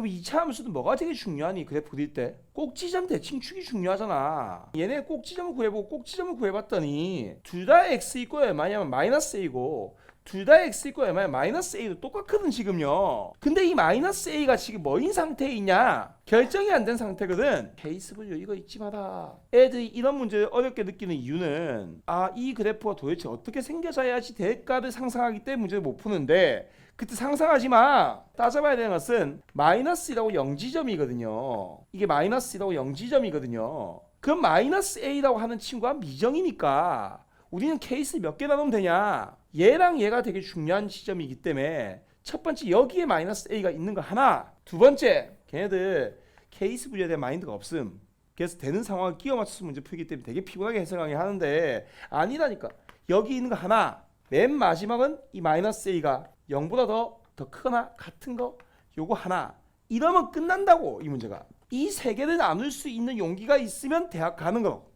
그럼 2차 함수도 뭐가 되게 중요하니 그래프 그릴 때? 꼭지점 대칭축이 중요하잖아. 얘네 꼭지점을 구해보고 꼭지점을 구해봤더니 둘 다 x 얼마냐면 마이너스 a고 둘 다 x 있고 얼마냐 마이너스 a도 똑같거든 지금요. 근데 이 마이너스 a가 지금 뭐인 상태에 있냐? 결정이 안 된 상태거든. 케이스 분류 이거 잊지 마라. 애들이 이런 문제를 어렵게 느끼는 이유는 아 이 그래프가 도대체 어떻게 생겨져야지 대가를 상상하기 때문에 문제를 못 푸는데 그때 상상하지 마. 따져봐야 되는 것은 마이너스 1하고 0지점이거든요. 이게 마이너스 1하고 0지점이거든요. 그럼 마이너스 a라고 하는 친구가 미정이니까 우리는 케이스 몇 개 나누면 되냐? 얘랑 얘가 되게 중요한 지점이기 때문에 첫 번째 여기에 마이너스 a가 있는 거 하나. 두 번째 걔네들 케이스 분류에 대한 마인드가 없음. 그래서 되는 상황을 끼워 맞춰서 문제 풀기 때문에 되게 피곤하게 해석하게 하는데 아니라니까. 여기 있는 거 하나. 맨 마지막은 이 마이너스 a가 0보다 더, 더 크거나 같은 거 요거 하나. 이러면 끝난다고 이 문제가. 이 세 개를 나눌 수 있는 용기가 있으면 대학 가는 거.